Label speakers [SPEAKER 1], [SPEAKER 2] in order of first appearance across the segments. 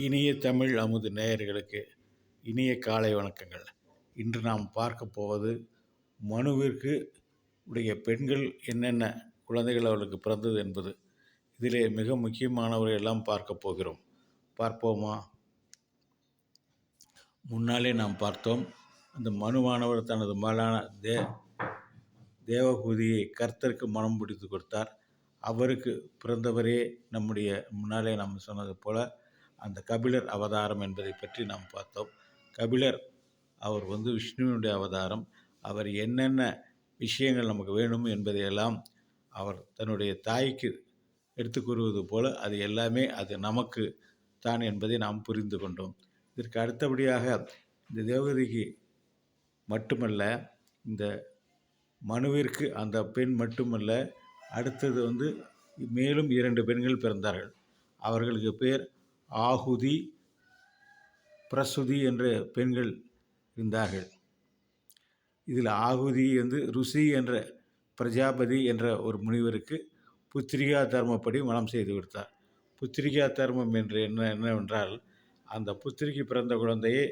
[SPEAKER 1] இனிய தமிழ் அமுது நேயர்களுக்கு இனிய காலை வணக்கங்கள். இன்று நாம் பார்க்க போவது மனுவிற்கு உடைய பெண்கள் என்னென்ன குழந்தைகள் அவர்களுக்கு பிறந்தது என்பது. இதிலே மிக முக்கியமானவரை எல்லாம் பார்க்க போகிறோம். பார்ப்போமா? முன்னாலே நாம் பார்த்தோம். அந்த மனுவானவர் தனது மகளான தே தேவகூதியை கர்த்தருக்கு மனம் பிடித்து கொடுத்தார். அவருக்கு பிறந்தவரே நம்முடைய முன்னாலே நாம் சொன்னது போல அந்த கபிலர் அவதாரம் என்பதை பற்றி நாம் பார்த்தோம். கபிலர் அவர் வந்து விஷ்ணுவினுடைய அவதாரம். அவர் என்னென்ன விஷயங்கள் நமக்கு வேணும் என்பதையெல்லாம் அவர் தன்னுடைய தாய்க்கு எடுத்து கூறுவது போல அது எல்லாமே அது நமக்கு தான் என்பதை நாம் புரிந்து கொண்டோம். இதற்கு அடுத்தபடியாக இந்த தேவகதிக்கு மட்டுமல்ல இந்த மனுவிற்கு அந்த பெண் மட்டுமல்ல அடுத்தது வந்து மேலும் இரண்டு பெண்கள் பிறந்தார்கள். அவர்களுக்கு பேர் ஆகுதி பிரசுதி என்ற பெண்கள் இருந்தார்கள். இதில் ஆகுதி வந்து ருசி என்ற பிரஜாபதி என்ற ஒரு முனிவருக்கு புத்திரிகா தர்மப்படி மனம் செய்து கொடுத்தார். புத்திரிகா தர்மம் என்று என்ன என்னவென்றால் அந்த புத்திரிக்கு பிறந்த குழந்தையை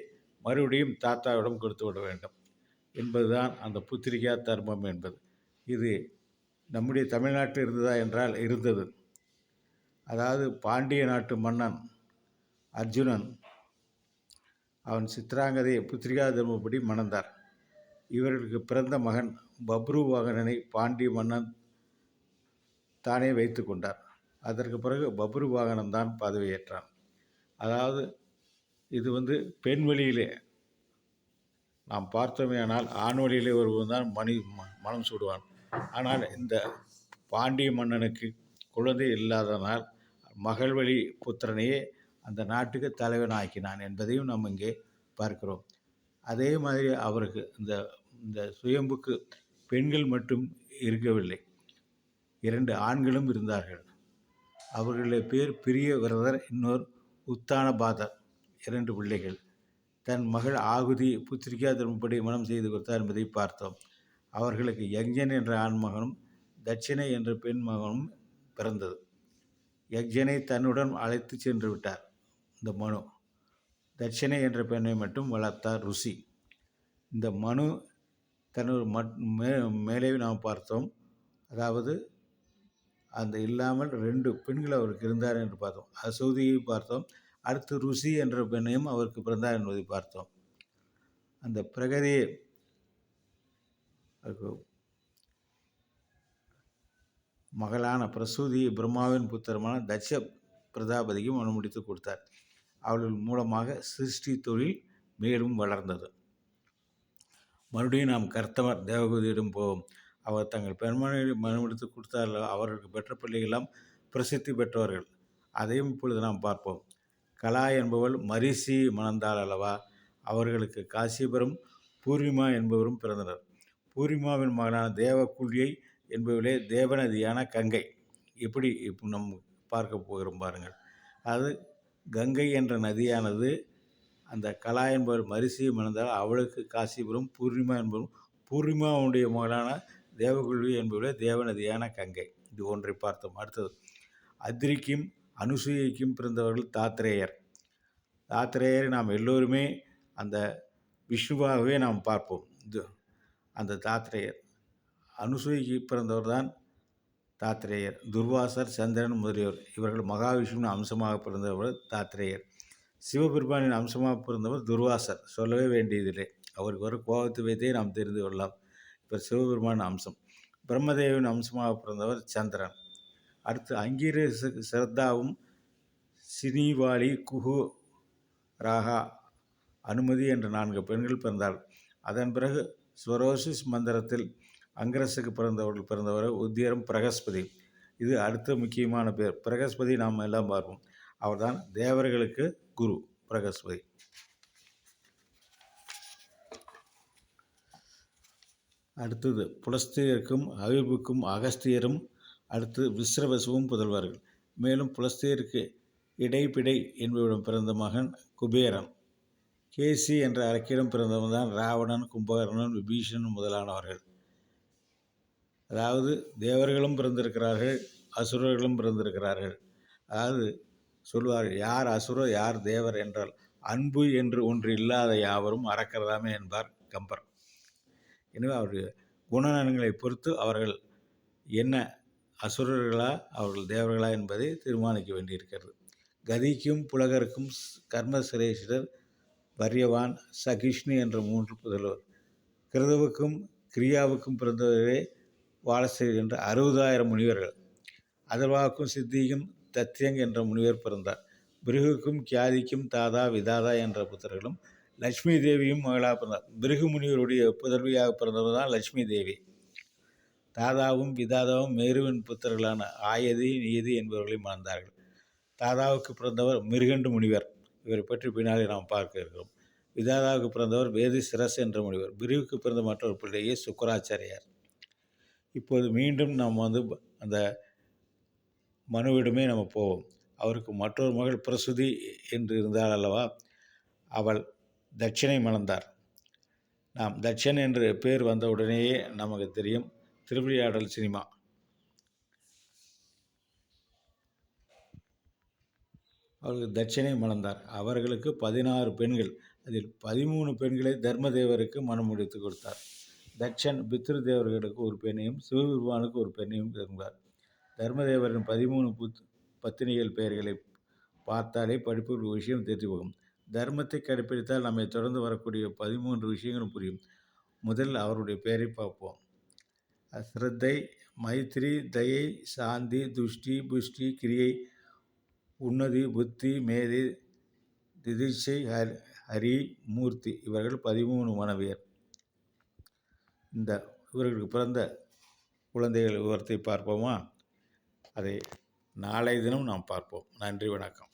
[SPEAKER 1] மறுபடியும் தாத்தாவிடம் கொடுத்து விட வேண்டும் என்பதுதான் அந்த புத்திரிகா தர்மம் என்பது. இது நம்முடைய தமிழ்நாட்டில் இருந்ததா என்றால் இருந்தது. அதாவது பாண்டிய நாட்டு மன்னன் அர்ஜுனன் அவன் சித்ராங்கதையை புத்திரிகா தர்மப்படி மணந்தார். இவர்களுக்கு பிறந்த மகன் பப்ரு வாகனனை பாண்டிய மன்னன் தானே வைத்து கொண்டார். அதற்கு பிறகு பப்ரு வாகனம் தான் பதவியேற்றான். அதாவது இது வந்து பெண் வழியிலே நாம் பார்த்தோமே ஆனால் ஆண் வழியிலே ஒருவன் தான் மணி மனம் சூடுவான். ஆனால் இந்த பாண்டிய மன்னனுக்கு குழந்தை இல்லாதனால் மகள் வழி புத்திரனையே அந்த நாட்டுக்கு தலைவன் ஆக்கினான் என்பதையும் நாம் இங்கே பார்க்கிறோம். அதே மாதிரி அவருக்கு இந்த இந்த சுயம்புக்கு பெண்கள் மட்டும் இருக்கவில்லை. இரண்டு ஆண்களும் இருந்தார்கள். அவர்களுடைய பேர் பிரிய விரதர் இன்னொரு உத்தான பாதர் இரண்டு பிள்ளைகள். தன் மகள் ஆகுதி புத்திரிகா தர்மப்படி மனம் செய்து கொடுத்தார் என்பதை பார்த்தோம். அவர்களுக்கு யக்ஞன் என்ற ஆண்மகனும் தட்சிணை என்ற பெண் மகனும் பிறந்தது. யக்ஞனை தன்னுடன் அழைத்து சென்று விட்டார். இந்த மனு. தட்சிணை என்ற பெண்ணை மட்டும் வளர்த்தார் ருசி. இந்த மனு தன்னொரு மட் மே மேலே நாம் பார்த்தோம். அதாவது அந்த இல்லாமல் ரெண்டு பெண்கள் அவருக்கு இருந்தார் என்று பார்த்தோம். அசூதியை பார்த்தோம். அடுத்து ருசி என்ற பெண்ணையும் அவருக்கு பிறந்தார் என்பதை பார்த்தோம். அந்த பிரகதியை மகளான பிரசூதி பிரம்மாவின் புத்திரமான தட்ச பிரதாபதிக்கும் அனுமதித்து கொடுத்தார். அவர்கள் மூலமாக சிருஷ்டி தொழில் மேலும் வளர்ந்தது. மறுபடியும் நாம் கர்த்தவர் தேவகூதியிடம் போவோம். அவர் தங்கள் பெருமனை மனமெடுத்து கொடுத்தார்கள். அவர்களுக்கு பெற்ற பிள்ளைகளாம் பிரசித்தி பெற்றவர்கள். அதையும் இப்பொழுது நாம் பார்ப்போம். கலா என்பவள் மரிசி மணந்தாள் அல்லவா? அவர்களுக்கு காசிபுரம் பூர்ணிமா என்பவரும் பிறந்தனர். பூர்ணிமாவின் மகனான தேவகுழியை என்பவளே தேவநதியான கங்கை. எப்படி இப்போ நம் பார்க்க போகிறோம் பாருங்கள். அது கங்கை என்ற நதியானது அந்த கலா என்பவர் மரிசியை மணந்தால் அவளுக்கு காசிபுரம் பூர்ணிமா என்பவரும் பூர்ணிமாவுடைய மகளான தேவகுழி என்பவர்களே தேவநதியான கங்கை. இது ஒன்றை பார்த்தோம். அடுத்தது அத்ரிக்கும் அனுசூயைக்கும் பிறந்தவர்கள் தாத்திரேயர் தாத்திரேயரை நாம் எல்லோருமே அந்த விஷ்ணுவாகவே நாம் பார்ப்போம். இது அந்த தாத்திரேயர் அனுசூய்க்கு பிறந்தவர் தான் தாத்திரேயர். துர்வாசர் சந்திரன் முதலியோர். இவர்கள் மகாவிஷ்ணுவின் அம்சமாக பிறந்தவர் தாத்திரேயர். சிவபெருமானின் அம்சமாக பிறந்தவர் துர்வாசர். சொல்லவே வேண்டியதில்லை. அவருக்கு வர கோபத்தை வைத்தே நாம் தெரிந்து கொள்ளலாம். இப்போ சிவபெருமான் அம்சம். பிரம்மதேவின் அம்சமாக பிறந்தவர் சந்திரன். அடுத்து அங்கீர சிரத்தாவும் சினிவாளி குஹு ராகா அனுமதி என்ற நான்கு பெண்கள் பிறந்தார் அதன் பிறகு ஸ்வரோசிஸ் மந்திரத்தில் அங்கரசுக்கு பிறந்தவர்கள் பிறந்தவர் உத்தியரம் பிரகஸ்பதி. இது அடுத்த முக்கியமான பேர். பிரகஸ்பதி நாம் எல்லாம் பார்ப்போம். அவர்தான் தேவர்களுக்கு குரு பிரகஸ்பதி. அடுத்தது புலஸ்தியருக்கும் அவிர்வுக்கும் அகஸ்தியரும் அடுத்து விஸ்ரவசுவும் புதல்வார்கள். மேலும் புலஸ்தியருக்கு இடைப்பிடை என்பவரிடம் பிறந்த மகன் குபேரன். கேசி என்ற அரக்கிடம் பிறந்தவன் தான் ராவணன் கும்பகர்ணன் விபீஷணன் முதலானவர்கள். அதாவது தேவர்களும் பிறந்திருக்கிறார்கள் அசுரர்களும் பிறந்திருக்கிறார்கள். அதாவது சொல்வார்கள் யார் அசுரர் யார் தேவர் என்றால் அன்பு என்று ஒன்று இல்லாத யாவரும் அறக்கிறதாமே என்பார் கம்பர். எனவே அவருடைய குணநலன்களை பொறுத்து அவர்கள் என்ன அசுரர்களா அவர்கள் தேவர்களா என்பதை தீர்மானிக்க வேண்டியிருக்கிறது. கதிக்கும் புலகருக்கும் கர்ம சிரேஷ்டர் வரியவான் சகிஷ்ணு என்ற மூன்று புதல்வர். கிருதவுக்கும் கிரியாவுக்கும் பிறந்தவர்களே வாழ என்ற அறுபதாயிரம் முனிவர்கள். அதர்வாக்கும் சித்திக்கும் தத்யங் என்ற முனிவர் பிறந்தார். பிருகுக்கும் கியாதிக்கும் தாதா விதாதா என்ற புத்தர்களும் லட்சுமி தேவியும் மகளாக பிறந்தார். பிருகு முனிவருடைய புதல்வியாக பிறந்தவர் தான் லட்சுமி தேவி. தாதாவும் விதாதாவும் மேருவின் புத்தர்களான ஆயதி நீதி என்பவர்களையும் மணந்தார்கள். தாதாவுக்கு பிறந்தவர் மிருகண்டு முனிவர். இவரை பற்றி பின்னாலே நாம் பார்க்க இருக்கிறோம். விதாதாவுக்கு பிறந்தவர் வேதி சிரஸ் என்ற முனிவர். பிரிவுக்கு பிறந்த மற்றொரு பிள்ளையே சுக்கராச்சாரியார். இப்போது மீண்டும் நாம் வந்து அந்த மனுவிடமே நம்ம போவோம். அவருக்கு மற்றொரு மகள் பிரசுதி என்று இருந்தால் அல்லவா அவள் தட்சிணை மணந்தார் நாம் தட்சன் என்று பேர் வந்த உடனேயே நமக்கு தெரியும் திருவிளையாடல் சினிமா. அவர்கள் தட்சிணை மணந்தார் அவர்களுக்கு பதினாறு பெண்கள் அதில் பதிமூணு பெண்களை தர்மதேவருக்கு மனம் முடித்து கொடுத்தார். தட்சன் பித்ரு தேவர்களுக்கு ஒரு பெண்ணையும் சிவபெருமானுக்கு ஒரு பெண்ணையும் இருந்தார் தர்மதேவரின் பதிமூணு புத் பத்தினிகள் பெயர்களை பார்த்தாலே படிப்பு ஒரு விஷயம் தெரிஞ்சு போகும். தர்மத்தை கடைப்பிடித்தால் நம்மை தொடர்ந்து வரக்கூடிய பதிமூன்று விஷயங்களும் புரியும். முதல் அவருடைய பெயரை பார்ப்போம். ஸ்ரத்தை மைத்ரி தயை சாந்தி துஷ்டி புஷ்டி கிரியை உன்னதி புத்தி மேதை திதிச்சை ஹரி ஹரி மூர்த்தி இவர்கள் பதிமூணு மனைவியர். இந்த இவர்களுக்கு பிறந்த குழந்தைகள் விவரத்தை பார்ப்போமா? அதை நாளை தினம் நாம் பார்ப்போம். நன்றி வணக்கம்.